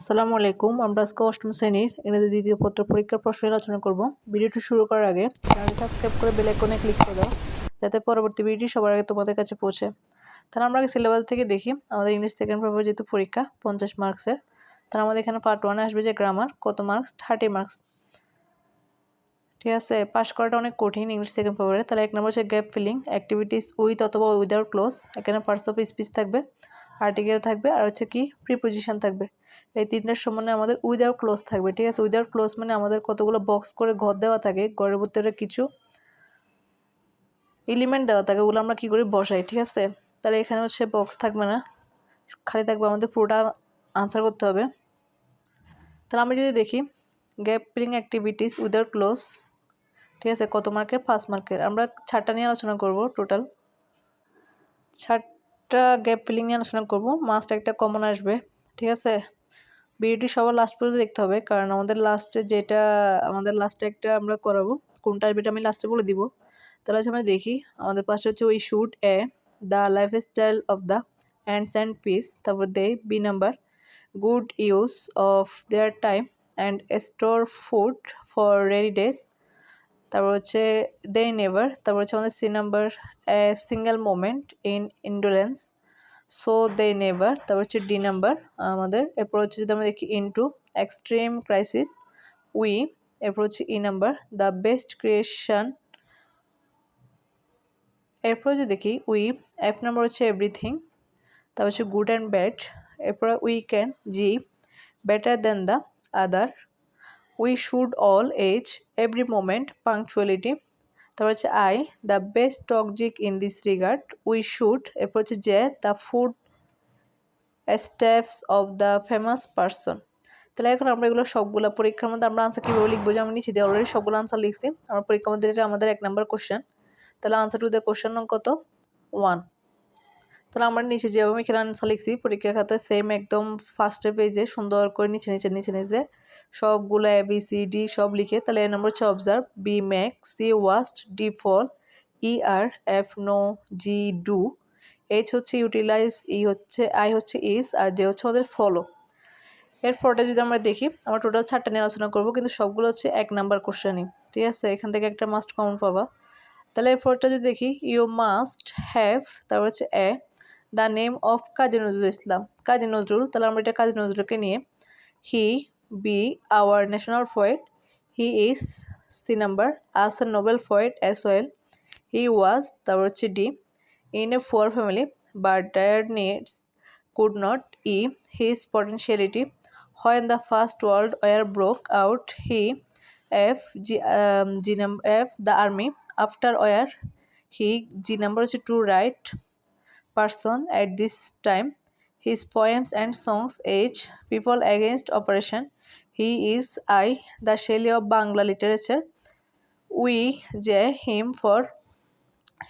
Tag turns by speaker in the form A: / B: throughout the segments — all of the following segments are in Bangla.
A: আসসালামু আলাইকুম, আমরা আজকে অষ্টম শ্রেণির ইংরেজি দ্বিতীয় পত্র পরীক্ষার প্রশ্ন আলোচনা করব। ভিডিওটি শুরু করার আগে চ্যানেলটি সাবস্ক্রাইব করে বেল আইকনে ক্লিক করে দাও, যাতে পরবর্তী ভিডিওটি সবার আগে তোমাদের কাছে পৌঁছে। তাহলে আমরা আগে সিলেবাস থেকে দেখি, আমাদের ইংলিশ সেকেন্ড পেপার যেহেতু পরীক্ষা, পঞ্চাশ মার্কসের, তাহলে আমাদের এখানে পার্ট ওয়ানে আসবে যে গ্রামার কত মার্কস থার্টি মার্কস ঠিক আছে পাস করাটা অনেক কঠিন ইংলিশ সেকেন্ড পেপারে তাহলে এক নম্বর হচ্ছে গ্যাপ ফিলিং অ্যাক্টিভিটিস উইথ অথবা উইদাউট ক্লোজ এখানে পার্টস অফ স্পিচ থাকবে। আর্টিকেল থাকবে আর হচ্ছে কি প্রিপোজিশন থাকবে। এই তিনটার সমানে আমাদের উইদাউট ক্লোজ থাকবে, ঠিক আছে? উইদাউট ক্লোজ মানে আমাদের কতগুলো বক্স করে ঘর দেওয়া থাকে, ঘরের ভিতরে কিছু এলিমেন্ট দেওয়া থাকে, ওগুলো আমরা কী করি? বসাই, ঠিক আছে? তাহলে এখানে হচ্ছে বক্স থাকবে না, খালি থাকবে আমাদের পুরোটা আনসার করতে হবে। তাহলে আমি যদি দেখি gap filling activities without clues ঠিক আছে? কত মার্কের পাঁচ মার্কের আমরা ছাড়টা নিয়ে আলোচনা করব টোটাল ছাড়টা গ্যাপ ফিলিং নিয়ে আলোচনা করব। মাস্ট একটা কমন আসবে, ঠিক আছে? ভিডিওটি সবার লাস্ট পর্যন্ত দেখতে হবে, কারণ আমাদের লাস্টে যেটা, আমাদের লাস্টে একটা আমরা করাবো কোনটা আসবে আমি লাস্টে বলে দিব। তাহলে হচ্ছে আমরা দেখি, আমাদের পাশে হচ্ছে ওই shoot A the lifestyle of the ants and bees তারপর they B number good use of their time and store food for rainy days তারপর হচ্ছে দে নেভার তারপর হচ্ছে আমাদের C number single moment in indolence so they never তারপর হচ্ছে ডি নাম্বার আমাদের, এরপর হচ্ছে যদি আমরা দেখি ইনটু এক্সট্রিম ক্রাইসিস উই এরপর হচ্ছে E number the best creation এরপর যদি দেখি উই এফ নাম্বার হচ্ছে এভরিথিং তারপর হচ্ছে গুড অ্যান্ড ব্যাড এরপর we can G better than the other we should all age every moment punctuality তারপর হচ্ছে I the best toxic in this regard we should এরপর হচ্ছে যে the footsteps of the famous person তাহলে এখন আমরা এগুলো সবগুলো পরীক্ষার মধ্যে আমরা আনসার কীভাবে লিখব? যে আমি নিচে দিয়ে অলরেডি সবগুলো আনসার লিখছি। আমার পরীক্ষার মধ্যে এটা আমাদের এক নম্বর কোশ্চেন তাহলে আনসার টু দ্য কোশ্চেন কত? ওয়ান তাহলে আমরা নিচে যেভাবে আমি এখানে আনসার লিখছি, পরীক্ষার খাতায় সেম একদম ফার্স্টের পেজে সুন্দর করে নিচে নিচে নিচে নিচে সবগুলো এ বি সি ডি সব লিখে, তাহলে এ নম্বর হচ্ছে observe B make C waste D fall E R F no G do H হচ্ছে ইউটিলাইজ ই হচ্ছে আই হচ্ছে ইস আর যে হচ্ছে আমাদের ফলো এরপরটা যদি আমরা দেখি, আমরা টোটাল চারটা নিয়ে আলোচনা করব, কিন্তু সবগুলো হচ্ছে এক নাম্বার কোশ্চেনই ঠিক আছে? এখান থেকে একটা মাস্ট কমন পাবা। তাহলে এরপরটা যদি দেখি ইউ মাস্ট হ্যাভ তারপর হচ্ছে A the name of Kazi Nazrul Islam. Kazi Nazrul, তাহলে আমরা এটা কাজী নজরুলকে নিয়ে he our national poet he is C number as a noble poet as well he was তারপর হচ্ছে in a poor family but dire needs could not e his potentiality when the first world war broke out he f g, um, g num- f the army after war he g number is to right person at this time his poems and songs age people against oppression he is I the Shelley of Bangla literature we J him for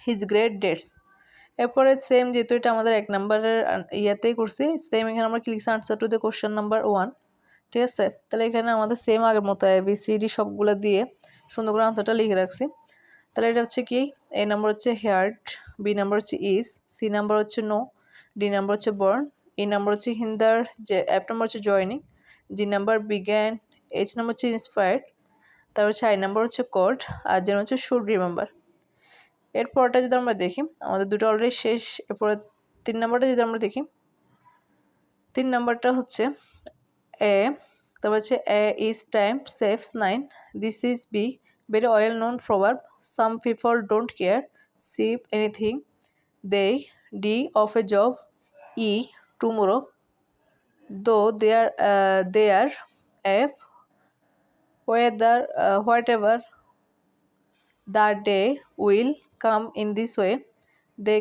A: his great deeds এরপরে সেম যেহেতু এটা আমাদের এক নম্বরের ইয়াতেই করছি সেম এখানে আমরা কি লিখছি? Answer to the question number one ঠিক আছে? তাহলে এখানে আমাদের সেম আগের মতো এ বি সি ডি সবগুলো দিয়ে সুন্দর করে আনসারটা লিখে রাখছি। তাহলে এটা হচ্ছে কি? এ নাম্বার হচ্ছে হেয়ার্ট বি নাম্বার হচ্ছে ইস সি নাম্বার হচ্ছে নো ডি নাম্বার হচ্ছে বর্ন ই নাম্বার হচ্ছে হিন্দার যে অ্যাপ নাম্বার হচ্ছে জয়নিং জি নাম্বার বিজ্ঞান এইচ নাম্বার হচ্ছে ইন্সপায়ার্ড তারপর হচ্ছে আই নাম্বার হচ্ছে কোড আর যেন হচ্ছে শুড রিমেম্বার এরপরটা যদি আমরা দেখি, আমাদের দুটো অলরেডি শেষ, এরপরে তিন নাম্বারটা যদি আমরা দেখি, তিন নাম্বারটা হচ্ছে এ, তারপর হচ্ছে A is time saves nine this is B very well known proverb some people don't care sip anything they D of a job E tomorrow though they are they are F whether whatever the day will come in this way they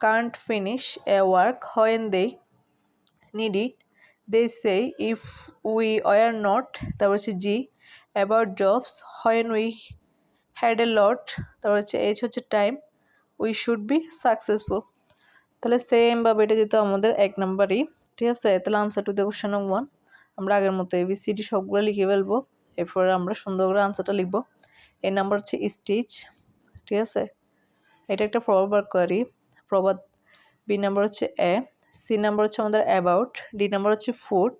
A: can't finish a work when they need it they say if we were not তারপর হচ্ছে জি about jobs when we had a lot তারপর হচ্ছে এইচ হচ্ছে time we should be successful তাহলে সেমভাবে এটা যেহেতু আমাদের এক নাম্বারই ঠিক আছে? তাহলে answer to the question one আমরা আগের মতো এবিসিডি সবগুলো লিখে ফেলব। এরপরে আমরা সুন্দর করে আনসারটা লিখব। এই নাম্বার হচ্ছে স্টিচ ঠিক আছে? এটা একটা প্রবাদ করি। প্রবাদ বি নাম্বার হচ্ছে এ সি নাম্বার হচ্ছে আমাদের অ্যাবাউট ডি নাম্বার হচ্ছে ফুড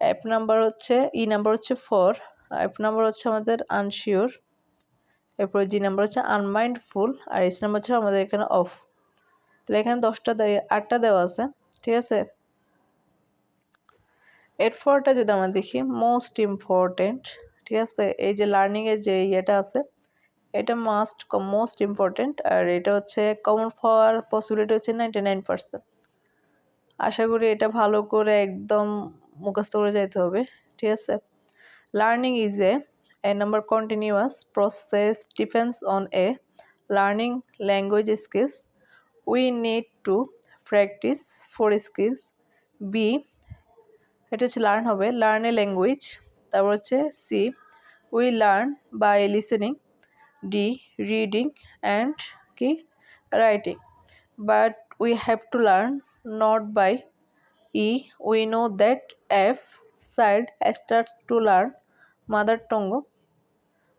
A: অ্যাপ নাম্বার হচ্ছে ই নাম্বার হচ্ছে ফর অ্যাপ নাম্বার হচ্ছে আমাদের আনশিওর এরপর জি নাম্বার হচ্ছে আনমাইন্ডফুল আর এস নাম্বার হচ্ছে আমাদের এখানে অফ তাহলে এখানে দশটা দেয়, আটটা দেওয়া আছে, ঠিক আছে? এরপরটা যদি আমরা দেখি মোস্ট ইম্পর্টেন্ট ঠিক আছে? এই যে লার্নিংয়ের যে ইয়েটা আছে, এটা মাস্ট মোস্ট ইম্পর্টেন্ট আর এটা হচ্ছে কমন পাওয়ার পসিবিলিটি হচ্ছে নাইনটি নাইন পার্সেন্ট আশা করি এটা ভালো করে একদম মুখস্থ করে যাইতে হবে, ঠিক আছে? Learning is a A number continuous process depends on a learning language skills we need to practise for skills B এটা হচ্ছে লার্ন হবে লার্ন এ ল্যাঙ্গুয়েজ তারপর হচ্ছে C we learn by listening D reading and কি writing but we have to learn not by E we know that F side start to learn mother tongue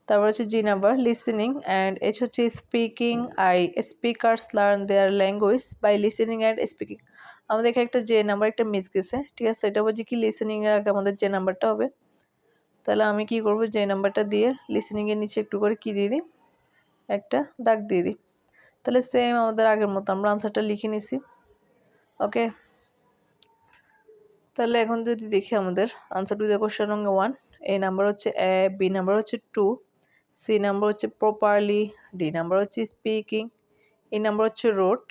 A: তারপর হচ্ছে G number listening and H হচ্ছে speaking I speakers learn their language by listening and speaking আমাদের এখানে একটা যে নাম্বার একটা মিস গেছে, ঠিক আছে? সেটা বলছি কি লিসেনিংয়ের আগে আমাদের যে নাম্বারটা হবে। তাহলে আমি কি করব? যে নাম্বারটা দিয়ে লিসেনিংয়ের নিচে একটু করে কি দিয়ে দিই? একটা দাগ দিয়ে দিই। তাহলে সেম আমাদের আগের মতো, আমরা আনসারটা লিখে নিছি। ওকে তাহলে এখন যদি দেখি আমাদের আনসার টু দ্য কোশ্চেন নম্বর ওয়ান এ নাম্বার হচ্ছে এ বি নাম্বার হচ্ছে টু সি নাম্বার হচ্ছে প্রপারলি ডি নাম্বার হচ্ছে স্পিকিং ই নাম্বার হচ্ছে রোড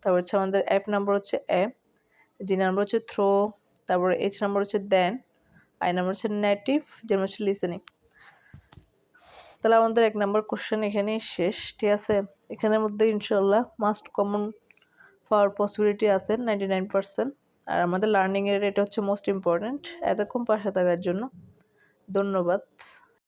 A: তারপর হচ্ছে আমাদের অ্যাপ নাম্বার হচ্ছে অ্যাপ জি নাম্বার হচ্ছে থ্রো তারপরে এইচ নাম্বার হচ্ছে দেন আই নাম্বার হচ্ছে নেটিভ যেমন হচ্ছে লিসেনিং তাহলে আমাদের এক নাম্বার কোশ্চেন এখানেই শেষ, ঠিক আছে? এখানের মধ্যে ইনশাল্লাহ মাস্ট কমন পাওয়ার পসিবিলিটি আছে নাইনটি নাইন পার্সেন্ট আর আমাদের লার্নিংয়ের এটা হচ্ছে মোস্ট ইম্পর্ট্যান্ট এতক্ষণ পাশে থাকার জন্য ধন্যবাদ।